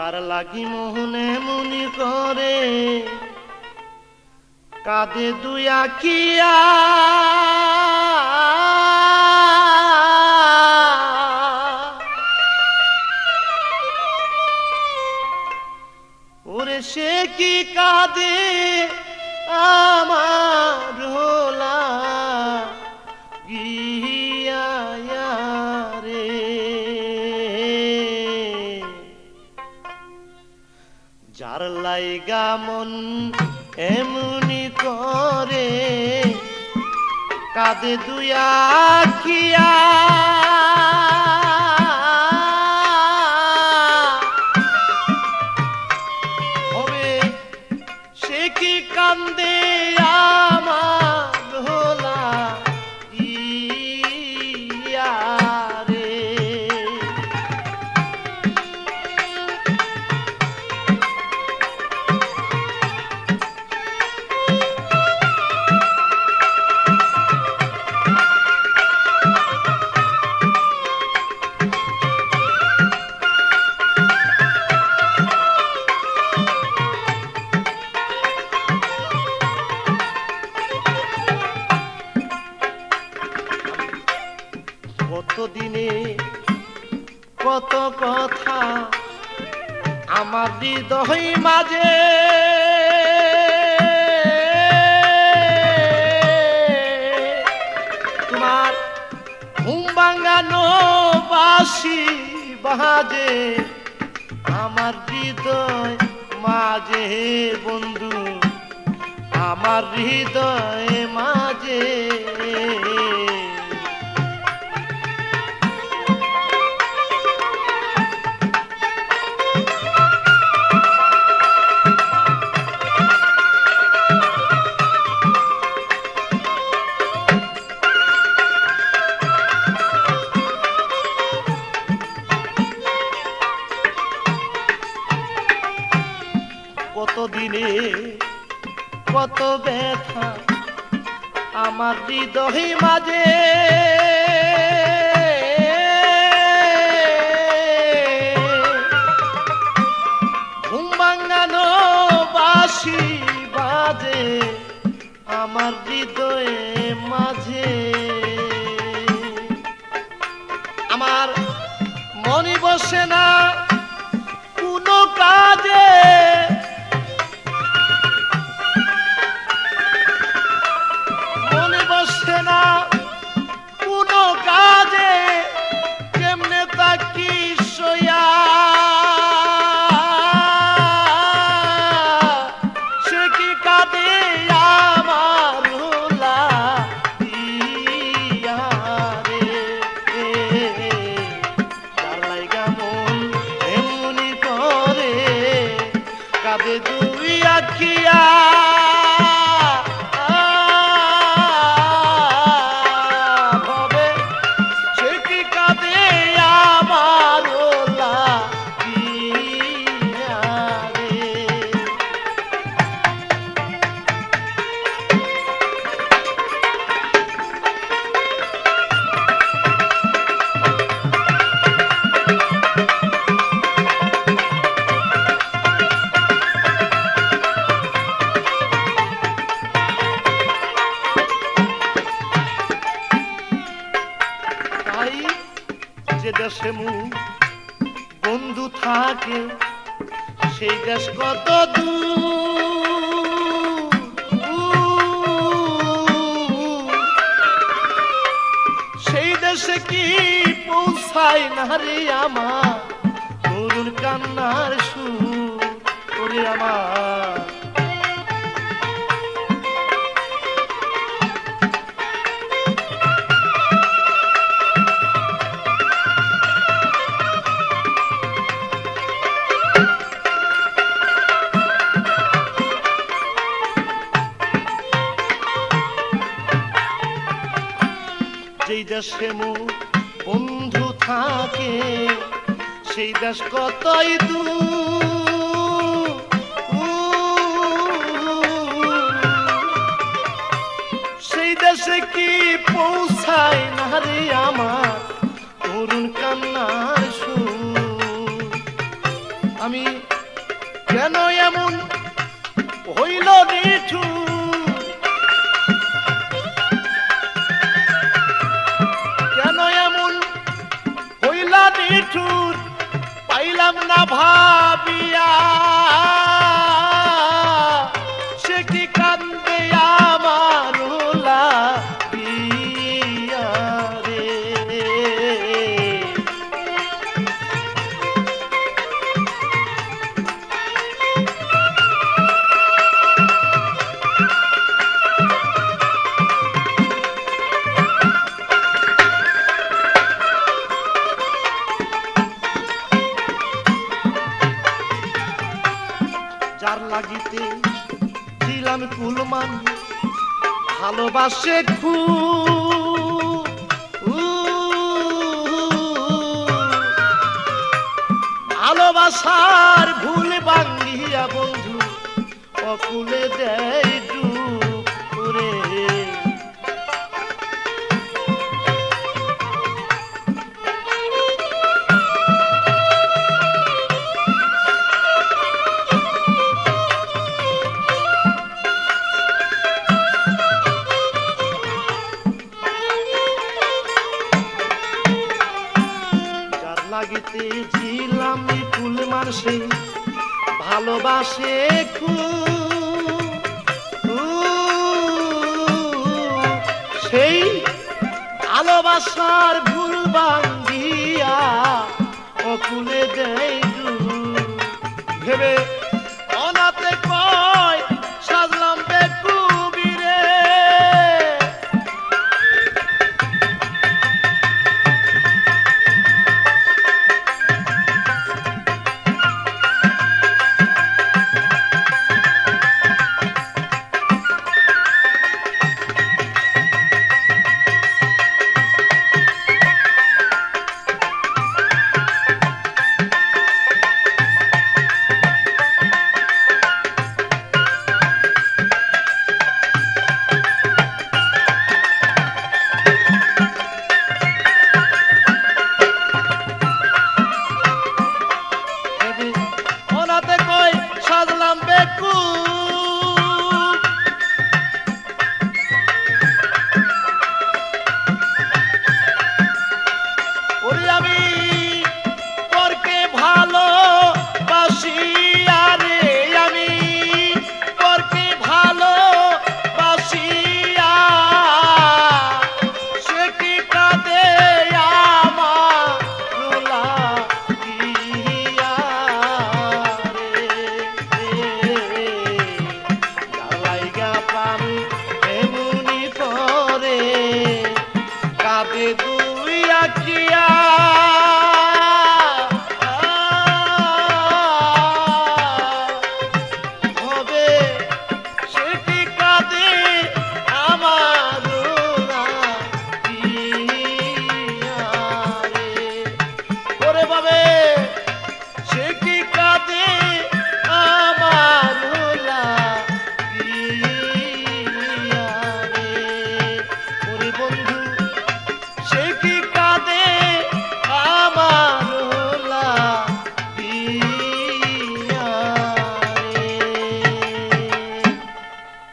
যার লাগি মোহনে মুনি করে, কাঁদে দুই আখিয়া। ওরে সে কি কাঁদে আমার হোলা? গিয়া যার লাইগা মন এমনি করে কাঁদে দুয়া খিয়া হবে সে কি কান্দে দিনে কত কথা আমার হৃদয় মাঝে। তোমার ঘুম ভাঙানো বাসি বাজে আমার হৃদয় মাঝে, বন্ধু, আমার হৃদয় মাঝে। দিনে কত ব্যথা আমার হৃদয় মাঝে। ঘুম বাসি বাজে আমার হৃদয়ে মাঝে। আমার মনে বসে না যে দেশে মু বন্ধু থাকে, সেই দেশ কত সেই দেশে কি পৌঁছায় না রে আমার? তরুণ কান্নার সুর, ওরে আমার। দেশে মু বন্ধু থাকে, সেই দেশ কতই দু সেই দেশে কি পৌঁছায় না রে আমার তরুণ কান্নার আমি কেন এমন হইল নিঠু ভালোবাসে খু। ভালোবাসার ভুল বাঙ্গিয়া বন্ধু অকুলে দেয় ভালোবাসে খুব। সেই ভালোবাসার ভুল বাঙ্গিয়া অকুলে দেয়। ভেবে